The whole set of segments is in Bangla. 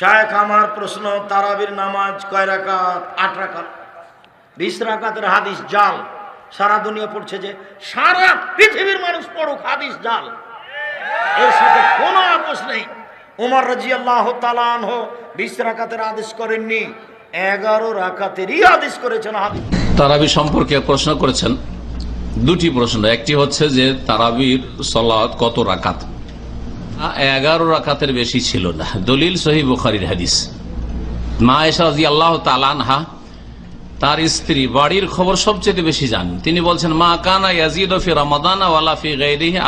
শায়েখ, আমার প্রশ্ন, তারাবির নামাজ কয় রাকাত? আট রাকাত। বিশ রাকাতের হাদিস জাল। সারা দুনিয়া পড়ছে যে সারা পৃথিবীর মানুষ পড়ুক হাদিস জাল। এর সাথে কোনো আপোষ নেই। উমর রাজি আল্লাহ হো বিশ রাকাতের আদেশ করেননি। এগারো রাকাতেরই আদেশ করেছেন হাদিস। তারাবি সম্পর্কে প্রশ্ন করেছেন। দুটি প্রশ্ন। একটি হচ্ছে যে তারাবির সলাদ কত রাকাত? এগারো রাকাতের বেশি ছিল না। দলিল সহি বুখারির হাদিস। মা এসাজি আল্লাহ তালানহা তার স্ত্রী বাড়ির খবর সবচেয়ে বেশি জানেন। তিনি বলছেন, মা কানা ইয়াজিদ ফি রমাদান ওয়ালা ফি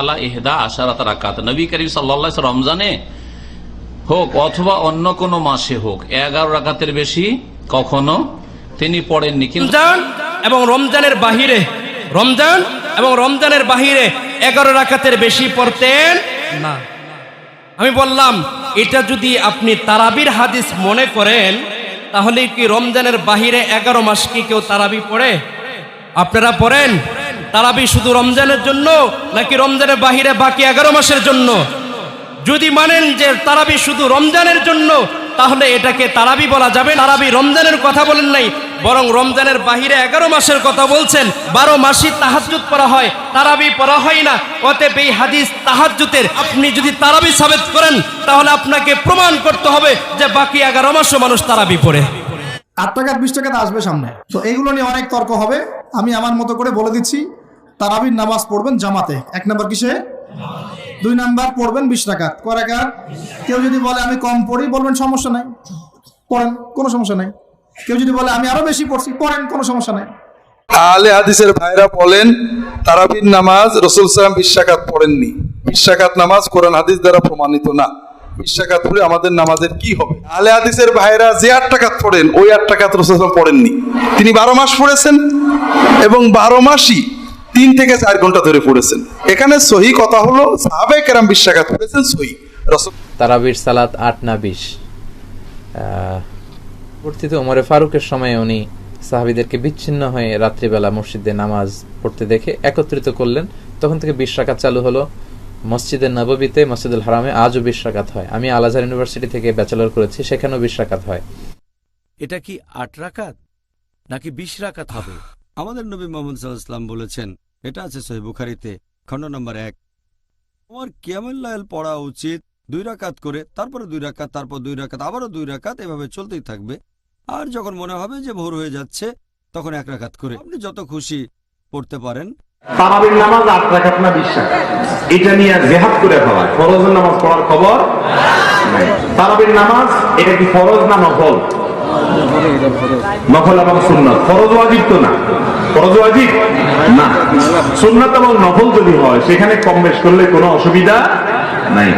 আলা ইহদা আশারাত রাকাত। নবী করিম সাল্লাল্লাহু রমজানে হোক অথবা অন্য কোনো মাসে হোক, এগারো রাকাতের বেশি কখনো তিনি পড়েননি। কিন্তু এবং রমজানের বাহিরে, রমজান এবং রমজানের বাহিরে এগারো রাকাতের বেশি পড়তেন না। আমি বললাম, এটা যদি আপনি তারাবির হাদিস মনে করেন, তাহলে কি রমজানের বাহিরে এগারো মাস কি কেউ তারাবি পড়ে? আপনারা পড়েন, তারাবি শুধু রমজানের জন্য, নাকি রমজানের বাহিরে বাকি এগারো মাসের জন্য? যদি মানেন যে তারাবি শুধু রমজানের জন্য তাহলে এটাকে তারাবি বলা যাবে। তারাবি রমজানের কথা বলেন নাই, বরং রমজানের বাহিরে এগারো মাসের কথা বলছেন। বারো মাসই তাহাজুত পড়া হয়, তারাবি পড়া হয় না। অতএব এই হাদিস তাহাজুতের আপনি যদি তারাবি সাবেত করেন, তাহলে আপনাকে প্রমাণ করতে হবে যে বাকি এগারো মাসও মানুষ তারাবি পড়ে। আট বিশ টাকাতে আসবে সামনে। তো এইগুলো নিয়ে অনেক তর্ক হবে। আমি আমার মতো করে বলে দিচ্ছি, তারাবির নামাজ পড়বেন জামাতে। এক নাম্বার কিসে? দুই নাম্বার পড়বেন বিশ রাকাত। কেউ যদি বলে আমি কম পড়ি, বলবেন সমস্যা নাই। পড়েন, কোনো সমস্যা নাই। কেউ যদি বলে আমি আরও বেশি পড়ছি, পড়েন, কোনো সমস্যা নাই। আহলে হাদিসের ভাইরা বলেন, তারাবির নামাজ রসুল সালাম বিশ্বাকাত পড়েননি। বিশ্বাকাত নামাজ কোরআন হাদিস দ্বারা প্রমাণিত না। বিশ্বাকাত পড়ে আমাদের নামাজের কি হবে? আহলে হাদিসের ভাইরা যে আট টাকাত পড়েন, ওই আট টাকাত রসুল পড়েননি। তিনি বারো মাস পড়েছেন এবং বারো মাসই তিন থেকে চার ঘণ্টা ধরে পড়েছেন। এখানে সহি কথা হলো সাহাবে কেরাম বিশ্বাকাত পড়েছেন সহি। তারাবির সালাত আট না বিশ। পরবর্তীতে ওমরে ফারুকের সময় উনি সাহাবিদেরকে বিচ্ছিন্ন হয়ে রাত্রিবেলা মসজিদে নামাজ পড়তে দেখে একত্রিত করলেন। তখন থেকে বিশ রাকাত চালু হলো। মসজিদের নববীতে মসজিদুল হারামে আজও বিশ রাকাত হয়। আমি আলাজার ইউনিভার্সিটি থেকে ব্যাচেলর করেছি সেখানেও বিশ রাকাত হয়। এটা কি আট রাকাত? নাকি বিশ রাকাত হবে? আমাদের নবী মোহাম্মদ সাল্লাহাম বলেছেন এটা আছে সহি বুখারিতে, খণ্ড নম্বর এক। আমার কিয়ামুল্লাহ পড়া উচিত? দুই রাকাত করে, তারপরে দুই রাকাত, তারপর দুই রাকাত, আবারও দুই রাকাত, এভাবে চলতেই থাকবে। আর যখন মনে হবে যে ভোর হয়ে যাচ্ছে, তখন এক রাকাত করে। আপনি যত খুশি পড়তে পারেন। তারাবির নামাজ আট রাখাত না এটা নিয়ে জেহাদ করে ফেলা। নামাজ পড়ার খবর। তারাবির নামাজ, এটা কি ফরজ না নফল এবং সুন্নাত। ফরজ ওয়াজিব তো না? ফরজ ওয়াজিব? না। সুন্নাত এবং নফল যদি হয়, সেখানে কম বেশ করলে কোনো অসুবিধা নাই।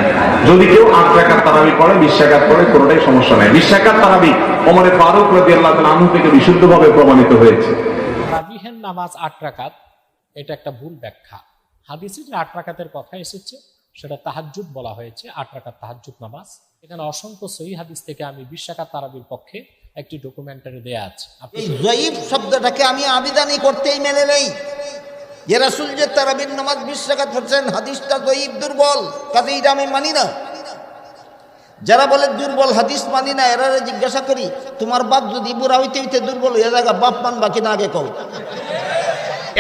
যদি কেউ আট টাকার তারাবি পড়ে, বিশ টাকার পড়ে, কোনোটাই সমস্যা নাই। বিশ টাকার তারাবি ওমরে ফারুক রাজি আল্লাহ আনহু থেকে বিশুদ্ধভাবে প্রমাণিত হয়েছে। নামাজ আট রাকাত, এটা একটা ভুল ব্যাখ্যা। হাদিসে যে আট রাকাতের কথা এসেছে, সেটা তাহাজ্জুদ বলা হয়েছে, আট রাকাত তাহাজ্জুদ নামাজ। এখানে অসংখ্য সহি হাদিস থেকে আমি বিশ রাকাত তারাবির পক্ষে একটি ডকুমেন্টারি দেয়া আছে। এই জয়ীফ শব্দটাকে আমি আবিদানি করতেই মেনে নেই। যে রাসুল যে তারাবির নামাজ বিশ টাকা ধরছেন হাদিসটা জয়ীব দুর্বল কাজে এটা আমি মানি না। যারা বলে দুর্বল হাদিস মানি না এরা জিজ্ঞাসা করি তোমার বাপ যদি বুড়া হইতে হইতে দুর্বল হয়ে যায় বাপ মান বাকি না আগে কও?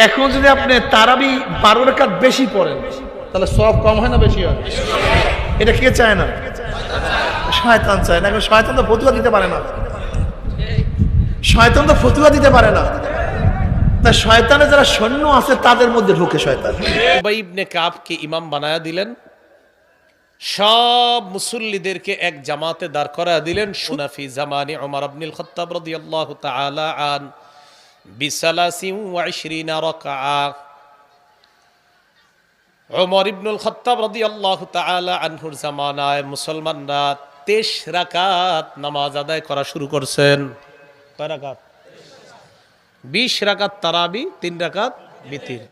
এখন যদি আপনি তারাবি বারো রেখাত বেশি পড়েন তাহলে সব কম হয় না বেশি হয়? এটা কে চায় না? শয়তান চায় না এখন শয়তান তো ফতুয়া দিতে পারে না। শয়তান তো ফতুয়া দিতে পারে না। তা শয়তানের যারা সৈন্য আছে, তাদের মধ্যে ঢুকে শয়তান। উবাই ইবনে কাবকে ইমাম বানায়া দিলেন। সব মুসল্লিদেরকে এক জামাতে দাঁড় করা দিলেন। সুনাফি জামানি ওমর আবনুল খত্তাব রাদিয়াল্লাহু তাআলা আন বিসালাসিন ওয়া ইশরিনা রাকআ। ওমর ইবনুল খত্তাব রাদিয়াল্লাহু তাআলা আনহুর জামানায় মুসলমানরা 23 রাকাত নামাজ আদায় করা শুরু করছেন। কয় রাকাত 20 রাকাত তারাবি 3 রাকাত বিতির